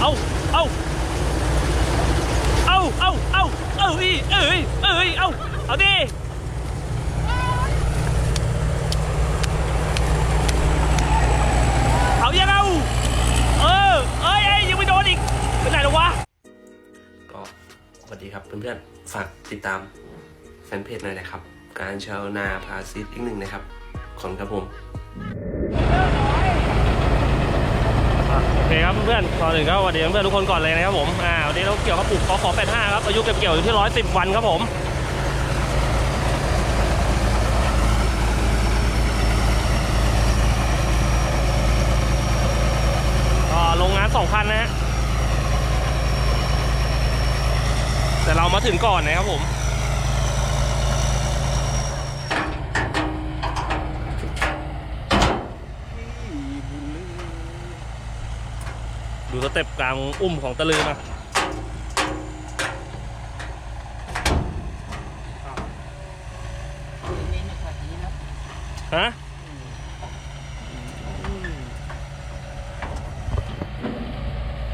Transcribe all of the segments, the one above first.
เอาเอาเอาเอาเอาเอ้ยเอ้ยเอ้ยเอาเอาดิเอายังเอาเออเอ้ยเอ้ยยังไม่โดนอีกเป็นไหนหรอวะก็สวัสดีครับเพื่อนๆฝากติดตามแฟนเพจหน่อยนะครับ การชาวนาพาซิสอีกหนึ่งนะครับขอบคุณครับผม อเคครับเพื่อนก่อนอื่นก็สวัสดีเพื่อนทุกคนก่อนเลยนะครับผมอ่าวันนี้เราเกี่ยวกับปลูกขอขอ85ครับอายุเก็บเกี่ยวอยู่ที่ 110 วันครับผมก็โรงงานสองคันนะฮะแต่เรามาถึงก่อนนะครับผม ดูสเต็ปกลางอุ้มของตะลือมาฮะ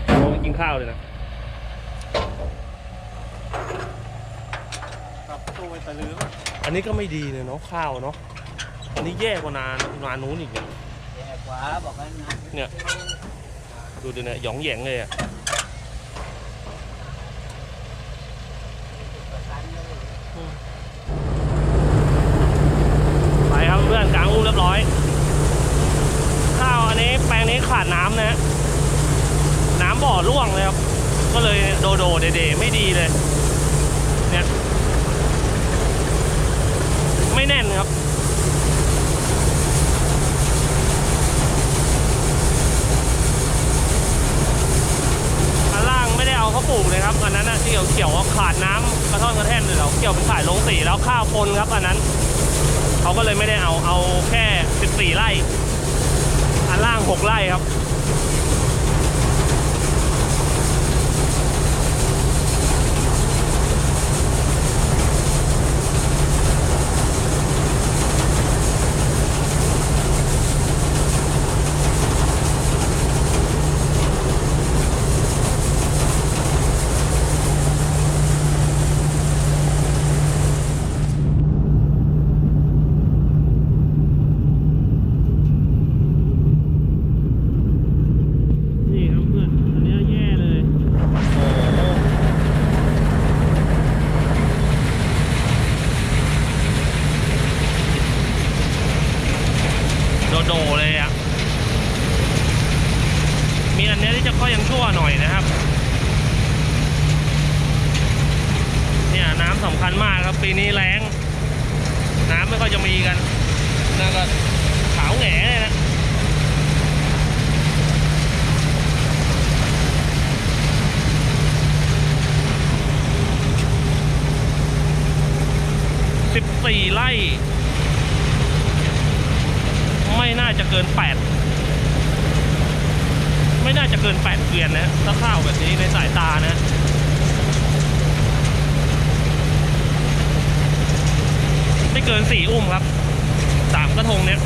โอ้ยกินข้าวเลยนะกับตัวตะลือป่ะอันนี้ก็ไม่ดีเลยเนาะข้าวเนาะอันนี้แย่กว่านานนานนู้นอีกเนี่ยแย่กว่าบอกให้นะเนี่ย ดูดิเนี่ยหยองแหยงเลยอะไปครับเพื่อนกลางอุ้เรียบร้อย ข้าวอันนี้แปลงนี้ขาดน้ำนะฮะน้ำบ่อร่วงเลยครับ ก็เลยโดโดเดเดไม่ดีเลย เนี่ย ไม่แน่นครับ อันล่างไม่ได้เอาเขาปลูกเลย ครับอันนั้นนะที่เขียวๆขาดน้ำกระท่อนกระแท่นเลยเราเกี่ยวเป็นสายลงสีแล้วข้าวปนครับอันนั้นเขาก็เลยไม่ได้เอาเอาแค่ 14 ไร่ อันล่าง 6 ไร่ครับ นี่ครับเพื่อน อันนี้แย่เลย โดโดเลยอะ มีอั นเนี้ยที่จะค่อยยังชั่วหน่อยนะครับ เนี่ยน้ำสำคัญมากครับปีนี้แรงน้ำไม่ค่อยจะมีกันนั่นก็ขาวแหงเลยนะสิบสี่ไร่ ไม่น่าจะเกินแปด ไม่น่าจะเกินแปดเกวียนนะถ้าข้าวแบบนี้ในสายตานะไม่เกินสี่อุ้มครับสามกระทงเนี้ย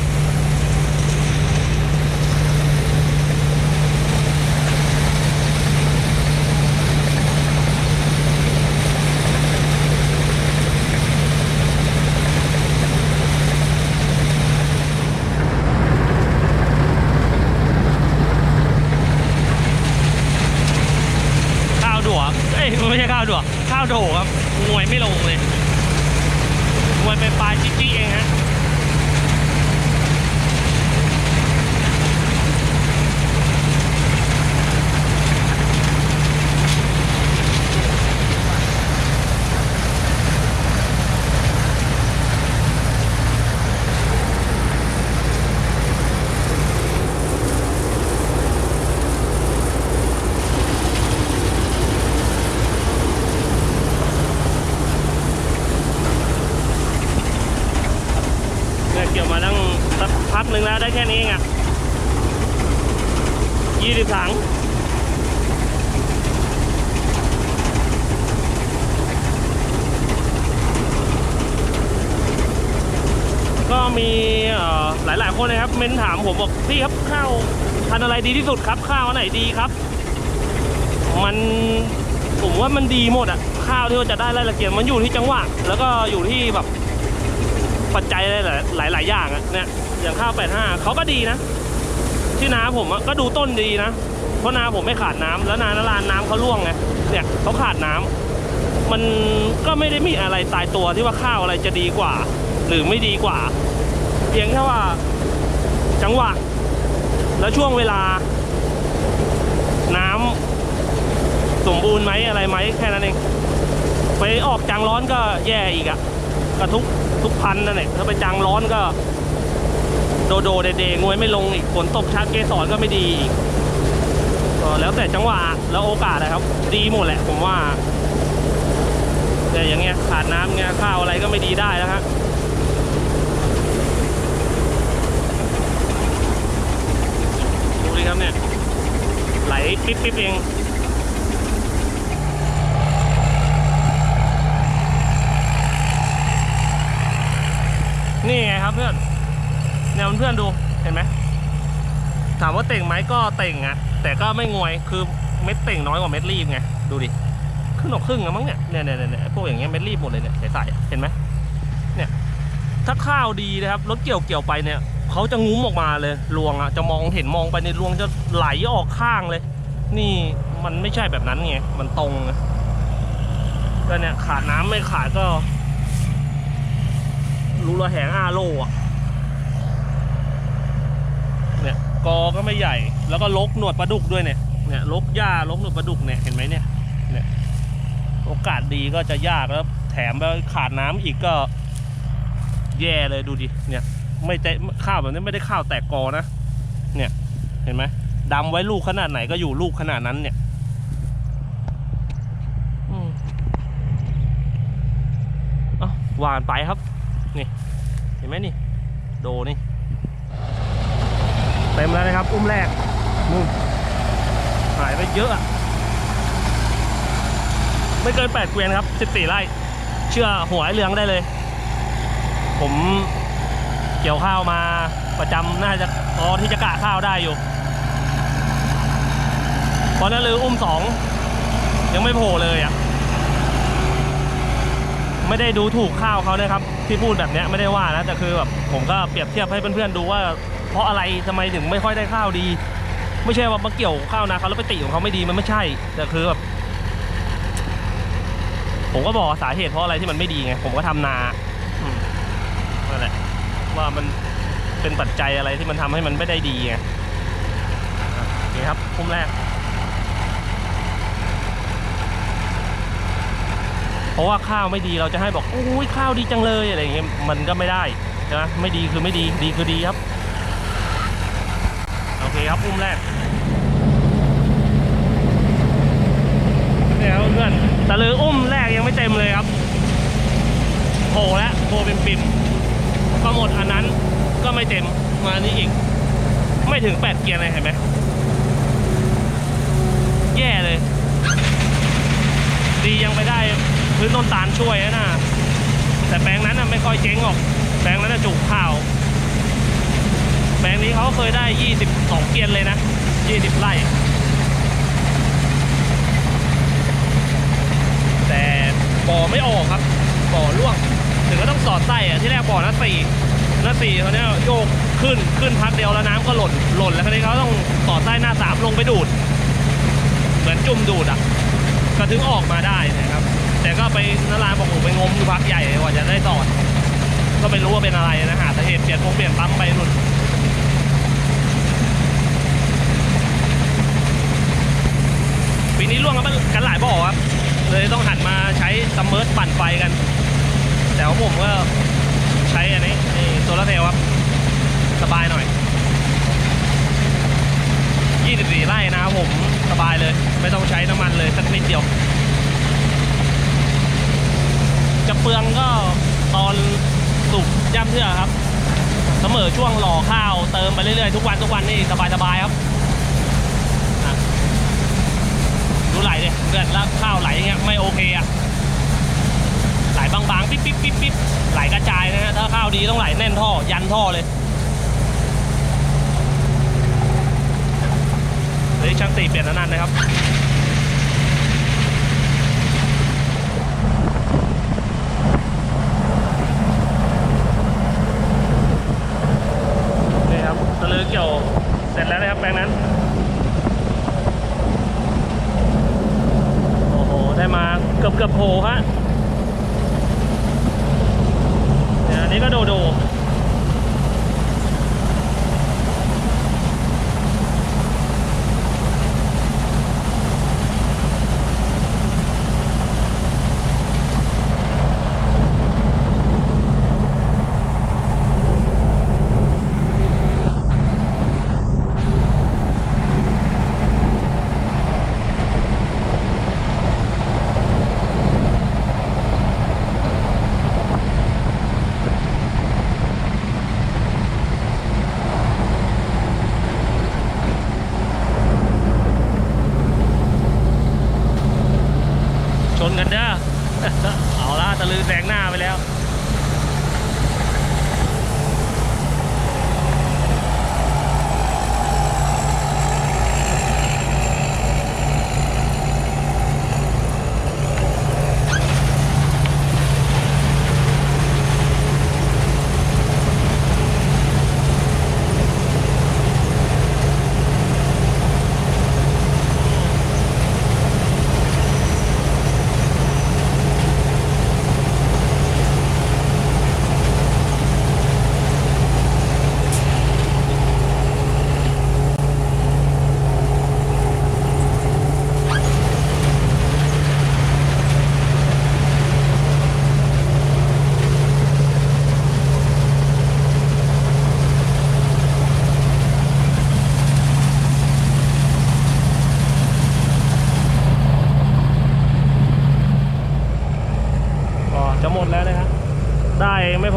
ข้าวดัวเอ้ยไม่ใช่ข้าวดัวข้าว โดครับงวยไม่ลงเลยงวยไปปลายจิ๊กจี้เองฮะเนี่ยเกี่ยวมาตั้งสักพักหนึ่งแล้วได้แค่นี้เองอะยี่สิบถั ง ก็มีเอ่อหลายคนนะครับ เม้นถามผมบอกพี่ครับข้าวพันอะไรดีที่สุดครับข้าวอันไหนดีครับ มันผมว่ามันดีหมดอะข้าวที่ว่าจะได้รายละเอียดมันอยู่ที่จังหวะแล้วก็อยู่ที่แบบปัจจัยหลายหลายอย่างอะเนี่ยอย่างข้าว85เขาก็ดีนะ ที่นาผมก็ดูต้นดีนะ เพราะนาผมไม่ขาดน้ำแล้วนานลานน้ำเขาร่วงไงเนี่ยเขาขาดน้ำมันก็ไม่ได้มีอะไรตายตัวที่ว่าข้าวอะไรจะดีกว่า หรือไม่ดีกว่า เพียงแค่ว่า จังหวะ แล้วช่วงเวลา น้ำสมบูรณ์ไหมอะไรไหมแค่นั้นเองไปออกจังร้อนก็แย่อีกอะก็ทุกทุกพันนั่นแหละถ้าไปจังร้อนก็ โดโดเดเดงวยไม่ลงอีกฝนตกชัดเกสรก็ไม่ดีอีก ก็แล้วแต่จังหวะแล้วโอกาสนะครับ ดีหมดแหละผมว่า แต่อย่างเงี้ยขาดน้ำเงี้ยข้าวอะไรก็ไม่ดีได้แล้วฮะดูดิครับเนี่ย ไหลปิ๊บปิ๊บเองนี่ไงครับเพื่อนเนี่ยเพื่อนดูเห็นไหมถามว่าเต่งไหมก็เต่งอะ แต่ก็ไม่งวยคือเม็ดเต่งน้อยกว่าเม็ดรีบไงดูดิครึ่งต่อครึ่งอะมั้งเนี่ยเนี่ยเนี่ยเนี่ยพวกอย่างเงี้ยเม็ดรีบหมดเลยเนี่ยใสๆเห็นไหมเนี่ยถ้าข้าวดีนะครับรถเกี่ยวเกี่ยวไปเนี่ยเขาจะงุ้มออกมาเลยรวงอะจะมองเห็นมองไปในรวงจะไหลออกข้างเลย นี่มันไม่ใช่แบบนั้นไงมันตรงก็เนี่ยขาดน้ำไม่ขาดก็รูระแหงอาโลอะ เนี่ย กอก็ไม่ใหญ่ แล้วก็ลกหนวดปลาดุกด้วยเนี่ยเนี่ยลกหญ้าลกหนวดปลาดุกเนี่ยเห็นไหมเนี่ยเนี่ยโอกาสดีก็จะยากแล้วแถมไปขาดน้ำอีกก็แย่เลยดูดิเนี่ย ไม่ใจข้าวแบบนี้ไม่ได้ข้าวแตกกอนะเนี่ยเห็นไหมดำไว้ลูกขนาดไหนก็อยู่ลูกขนาดนั้นเนี่ยอืมเอ้าหวานไปครับ นี่ เห็นไหมนี่ โดนี่ เต็มแล้วนะครับ อุ้มแรกนู่นหายไปเยอะไม่เกิน8เกวียนครับ 14ไร่เชื่อหัวไอเหลืองได้เลย ผมเกี่ยวข้าวมาประจำน่าจะพอที่จะกะข้าวได้อยู่พอนนั้นเลยอุ้มสองยังไม่โผล่เลยอะ ไม่ได้ดูถูกข้าวเขานะครับ ที่พูดแบบเนี้ยไม่ได้ว่านะแต่คือแบบผมก็เปรียบเทียบให้เพื่อนๆดูว่า เพราะอะไรทำไมถึงไม่ค่อยได้ข้าวดี ไม่ใช่ว่ามาเกี่ยวข้าวนาเขาแล้วไปติของเขาไม่ดีมันไม่ใช่แต่คือแบบผมก็บอกสาเหตุเพราะอะไรที่มันไม่ดีไงผมก็ทำนาอืมนั่นแหละว่ามันเป็นปัจจัยอะไรที่มันทำให้มันไม่ได้ดีไงอะโอเคครับพุ่มแรก เพราะว่าข้าวไม่ดีเราจะให้บอกโอ้ยข้าวดีจังเลยอะไรอย่างเงี้ยมันก็ไม่ได้นะไม่ดีคือไม่ดีดีคือดีครับโอเครับอุ้มแรกเนี่ยเพื่อนตะลืออุ้มแรกยังไม่เต็มเลยครับโผล่แล้วโผล่เป็นปิ่มก็หมดอันนั้นก็ไม่เต็มมานี่อีก ไม่ถึงแปดเกียร์เลยเห็นไหมแย่เลย ดียังไปได้พื้นต้นตาลช่วยนะแต่แปลงนั้นน่ะไม่ค่อยเจ๊งหรอกแปลงนั้นน่ะจุกข้าว แปลงนี้เขาเคยได้ 22 เกียนเลยนะ 20 ไร่ แต่บ่อไม่ออกครับ บ่อร่วง ถึงก็ต้องสอดไส้อะที่แรกบ่อนัดสี่นัดสี่เขาเนี้ยโยกขึ้นขึ้นพักเดียวแล้วน้ำก็หล่นหล่นแล้วคราวนี้เขาต้องสอดไส้หน้าสามลงไปดูด เหมือนจุ่มดูดอะ ก็ถึงออกมาได้นะครับ แต่ก็ไปนาราบอกผมไปงมอยู่พักใหญ่กว่าจะได้สอดก็ไม่รู้ว่าเป็นอะไรนะหาสาเหตุเปลี่ยนพงเปลี่ยนปั๊มไปนุ่น ปีนี้ร่วงกันกันหลายบ่อครับ เลยต้องหันมาใช้ซัมเมอร์ปั่นไฟกัน แต่ของผมก็ใช้อันนี้นี่โซลาร์เซลล์ครับ สบายหน่อย 24 ไร่นะครับผมสบายเลย ไม่ต้องใช้น้ำมันเลยสักนิดเดียว จะเปลืองก็ตอนสุกย่ำเทือครับ เสมอช่วงหล่อข้าวเติมไปเรื่อยๆ ทุกวันทุกวันนี่สบายๆครับอะ ดูไหลเลยเพื่อนแล้วข้าวไหลอย่างเงี้ยไม่โอเคอะไหลบางๆปิ๊บปิ๊บปิ๊บปิ๊บไหลกระจายนะฮะถ้าข้าวดีต้องไหลแน่นท่อยันท่อเลยเฮ้ยช่างตีเปลี่ยนอันนั้นนะครับ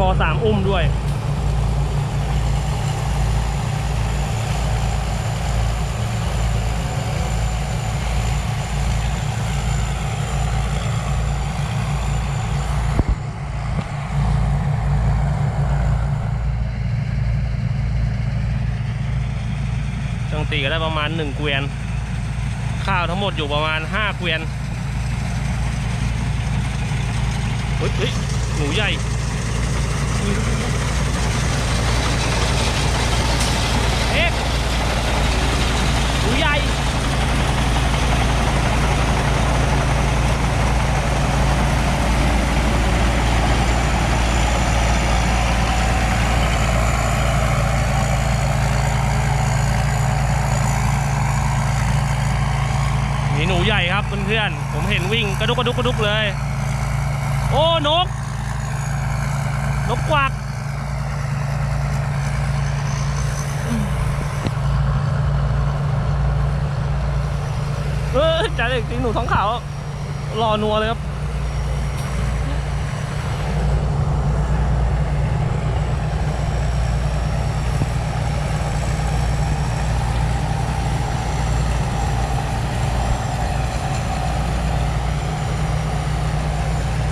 พอสามอุ้มด้วย จังตีก็ได้ประมาณหนึ่งเกวียน ข้าวทั้งหมดอยู่ประมาณห้าเกวียนเฮ้ยเฮ้ยหนูใหญ่ เอ๊ะหนู ใหญ่มีหนูใหญ่ครับเพื่อนๆ ผมเห็นวิ่งกระดุกกระดุกกระดุกเลย โอ้ นก นกกวัก เออ จเด็กจริงหนูท้องขาวรอนัวเลยครับ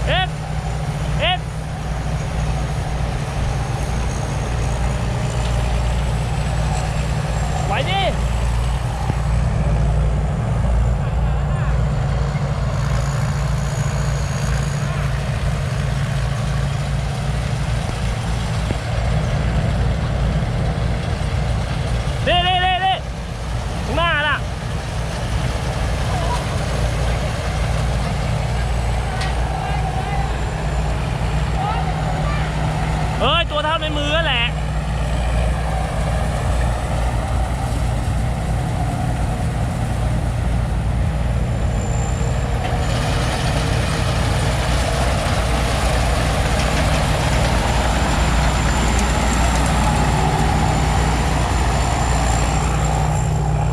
เอ็ดเอ็ดไหวดิเด้เด้เด้เด้ข้างหน้าน่ะ เอ้ย ตัวเท่าในมือแหละ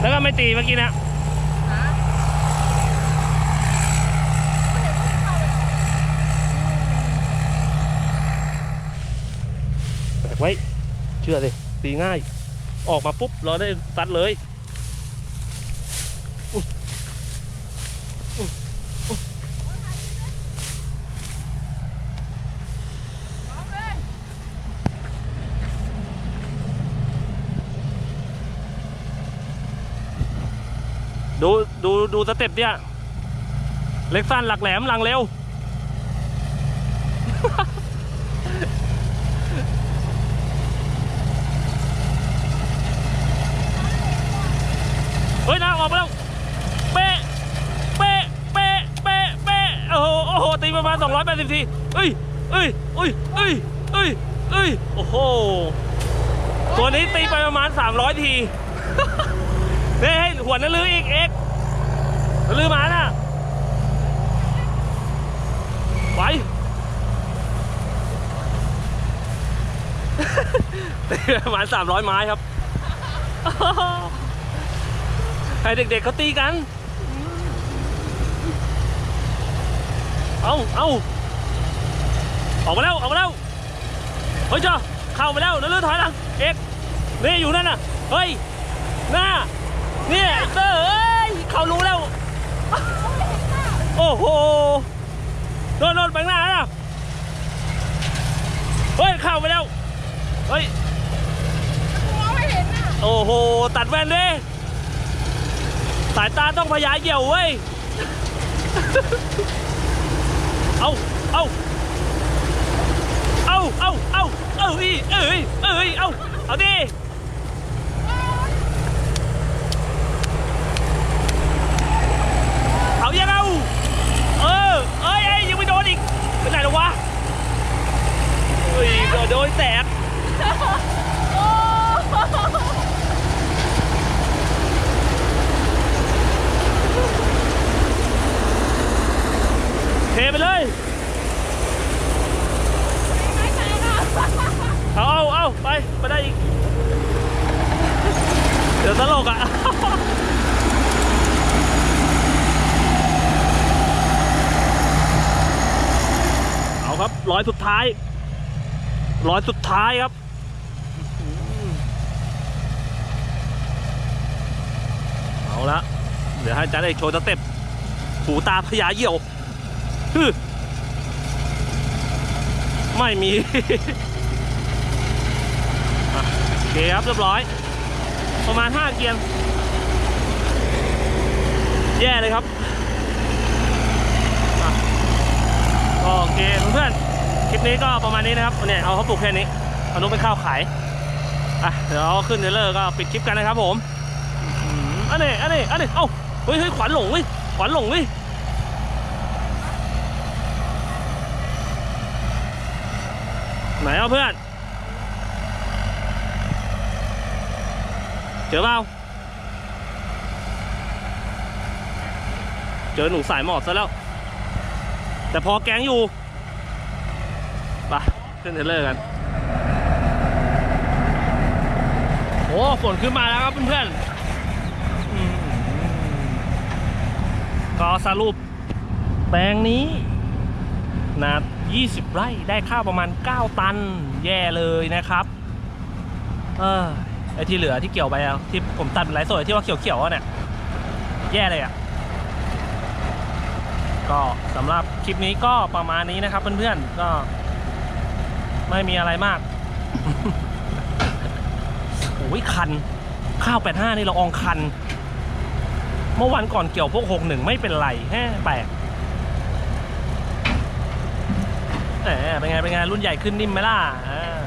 แล้วก็ไม่ ตีเมื่อกี้นะแบกไว้ เชื่อเลยตีง่าย ออกมาปุ๊บเราได้ซัดเลยอุ๊ย ดูดูดูสเต็ปเนี่ย เล็กสั้นหลักแหลมหลังเร็ว เฮ้ยนางออกมาแล้ว เป๊ะ เป๊ะ เป๊ะ เป๊ะ เป๊ะ โอ้โห โอ้โห ตีประมาณ280ทีเอ้ยเอ้ยเอ้ยเอ้ยเอ้ยเอ้ย โอ้โห ตัวนี้ตีไปประมาณ 300 ที เฮ้ยให้หัวนั่นลืออีกเอกนลือมาน่ะไหวตีประมาณ300ไม้ครับ ให้เด็กๆเขาตีกัน เอาเอาออกมาแล้ว ออกมาแล้ว เฮ้ยจ้าเข้าไปแล้วแล้วเลื่อนถอยหลัง เอกนี่อยู่นั่นน่ะ เฮ้ย หน้า เนี่ยไอ้เตอร์เอ้ยเขารู้แล้ว โอ้โหโดนโดนไปข้างหน้าน่ะเฮ้ย เข้าไปแล้ว เฮ้ย มองไม่เห็นอะโอ้โห ตัดแว่นดิสายตาต้องพยายเหี่ยวเว้ย เอาเอาเอาเอาเอาเอาอีเอ้ยเอ้ยเอาเอาดิ เอายังเอา เออ เอ้ยเอ้ยยังไม่โดนอีกเป็นไหนหรอวะ เฮ้ยโดนแตกโอ้เทไปเลย ไม่ใช่ค่ะเอาเอาเอาไป ไปได้อีก เดี๋ยวตลกอะ เอาครับร้อยสุดท้าย ร้อยสุดท้ายครับเอาละเดี๋ยวให้จารย์เอกโชว์สเต็ปหูตาพญาเหี่ยวฮึไม่มีโอเคครับเรียบร้อย ประมาณ 5 เกียร์แย่เลยครับอะก็โอเคเพื่อน คลิปนี้ก็ประมาณนี้นะครับเนี่ยเอาเขาปลูกแค่นี้เอานุเป็นข้าวขายอะเดี๋ยวเอาขึ้นเทรลเลอร์ก็ปิดคลิปกันนะครับผมอันนี้อันนี้อันนี้เอ้าเฮ้ยเฮ้ยขวัญหลงเว้ยขวัญหลงเว้ยไหนเอาเพื่อน เจอเปล่าเจอหนูสายหมอบซะแล้ว แต่พอแกงอยู่ ขึ้นเทเลอร์กันโอ้ฝนขึ้นมาแล้วครับเพื่อนๆก็สรุปแปลงนี้นะ20 ไร่ได้ข้าวประมาณ 9 ตันแย่เลยนะครับ เออไอที่เหลือที่เกี่ยวไปที่ผมตัดเป็นไร้สดที่ว่าเขียวๆเนี่ย แย่เลยอะ ก็สำหรับคลิปนี้ก็ประมาณนี้นะครับเพื่อนๆก็ ไม่มีอะไรมาก โอ้ยคัน ข้าว85นี่เราอองคัน เมื่อวันก่อนเกี่ยวพวก61ไม่เป็นไรแฮ่แปลกแหมเป็นไงเป็นไงรุ่นใหญ่ขึ้นนิ่มไหมล่ะอ่า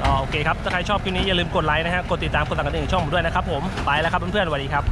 ก็โอเคครับ ถ้าใครชอบคลิปนี้อย่าลืมกดไลค์นะฮะ กดติดตาม กดสั่งกระดิ่งช่องผมด้วยนะครับผม ไปแล้วครับเพื่อนๆสวัสดีครับ